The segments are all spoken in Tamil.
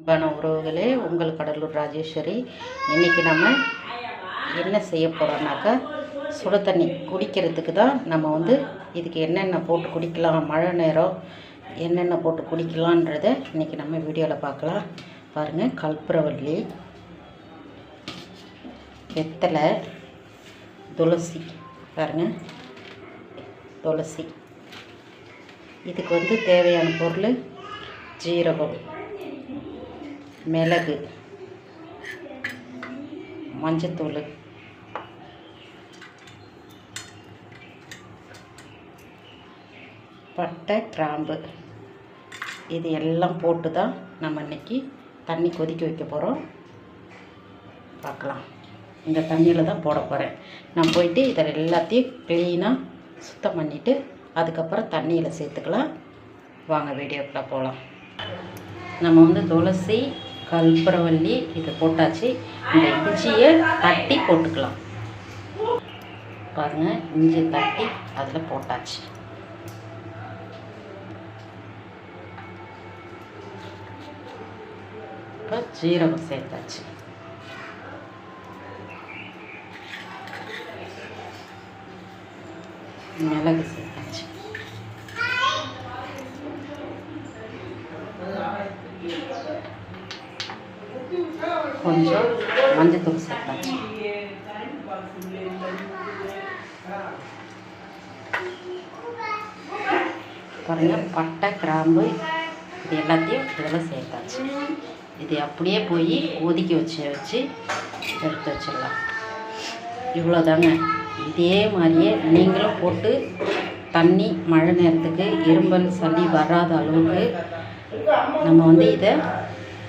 அன்பான உறவுகளே உங்கள் கடலூர் ராஜேஸ்வரி இன்றைக்கி நம்ம என்ன செய்ய போகிறோம்னாக்கா சுட தண்ணி குடிக்கிறதுக்கு தான் நம்ம வந்து இதுக்கு என்னென்ன போட்டு குடிக்கலாம் மழை நேரம் என்னென்ன போட்டு குடிக்கலான்றத இன்றைக்கி நம்ம வீடியோவில் பார்க்கலாம். பாருங்கள் கற்பூரவள்ளி வெத்தலை துளசி. பாருங்கள் துளசி. இதுக்கு வந்து தேவையான பொருள் ஜீரகம். மிளகு மஞ்சத்தூள் பட்டை கிராம்பு. இது எல்லாம் போட்டு தான் நம்ம இன்றைக்கி தண்ணி கொதிக்க வைக்க போகிறோம் பார்க்கலாம். இந்த தண்ணியில் தான் போட போகிறேன் நான் போயிட்டு இதில் எல்லாத்தையும் க்ளீனாக சுத்தம் பண்ணிவிட்டு அதுக்கப்புறம் தண்ணியில் சேர்த்துக்கலாம். வாங்க வீடியோக்குள்ளே போகலாம் நம்ம வந்து துளசி கற்பூரவள்ளி இதை போட்டாச்சு. இந்த இஞ்சியை தட்டி போட்டுக்கலாம். பாருங்கள் இஞ்சி தட்டி அதில் போட்டாச்சு. இப்போ ஜீரகம் சேர்த்தாச்சு. மிளகு சேர்த்து கொஞ்சம் மஞ்சத்தூள் சேர்த்தாச்சு. பாருங்க பட்டை கிராம்பு இது எல்லாத்தையும் இதில் சேர்த்தாச்சு. இது அப்படியே போய் கொதிக்க வச்சு வச்சு எடுத்து வச்சிடலாம். இவ்வளோதாங்க. இதே மாதிரியே நீங்களும் போட்டு தண்ணி மழை நேரத்துக்கு எறும்பல் சளி வராத அளவுக்கு நம்ம வந்து இதை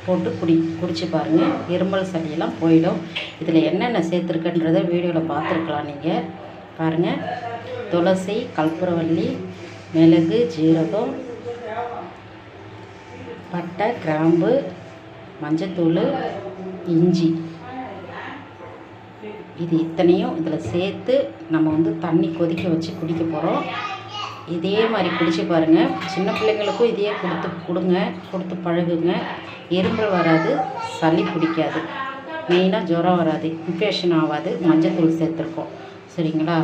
போட்டு குடி குடித்து பாருங்கள் இருமல் சளியெல்லாம் போயிடும். இதில் என்னென்ன சேர்த்துருக்குன்றத வீடியோவில் பார்த்துருக்கலாம் நீங்கள் பாருங்கள் துளசி கற்பூரவள்ளி மிளகு ஜீரகம் பட்டை கிராம்பு மஞ்சத்தூள் இஞ்சி. இது இத்தனையும் இதில் சேர்த்து நம்ம வந்து தண்ணி கொதிக்க வச்சு குடிக்க போகிறோம் இதே மாதிரி குடிச்சு பாருங்கள் சின்ன பிள்ளைங்களுக்கும் இதையே கொடுத்து கொடுங்க கொடுத்து பழகுங்க. எறும்பல் வராது சளி பிடிக்காது. மெயினாக ஜுரம் வராது இன்ஃபெக்ஷன் ஆகாது. மஞ்சத்தூள் சேர்த்துருக்கோம். சரிங்களா?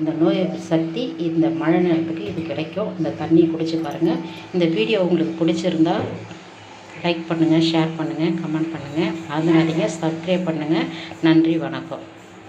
இந்த நோய் சக்தி இந்த மழை நேரத்துக்கு இது கிடைக்கும். இந்த தண்ணியை குடிச்சு பாருங்கள் இந்த வீடியோ உங்களுக்கு பிடிச்சிருந்தா லைக் பண்ணுங்கள் ஷேர் பண்ணுங்கள் கமெண்ட் பண்ணுங்கள் மறந்துடாதீங்க சப்ஸ்கிரைப் பண்ணுங்கள் நன்றி வணக்கம்.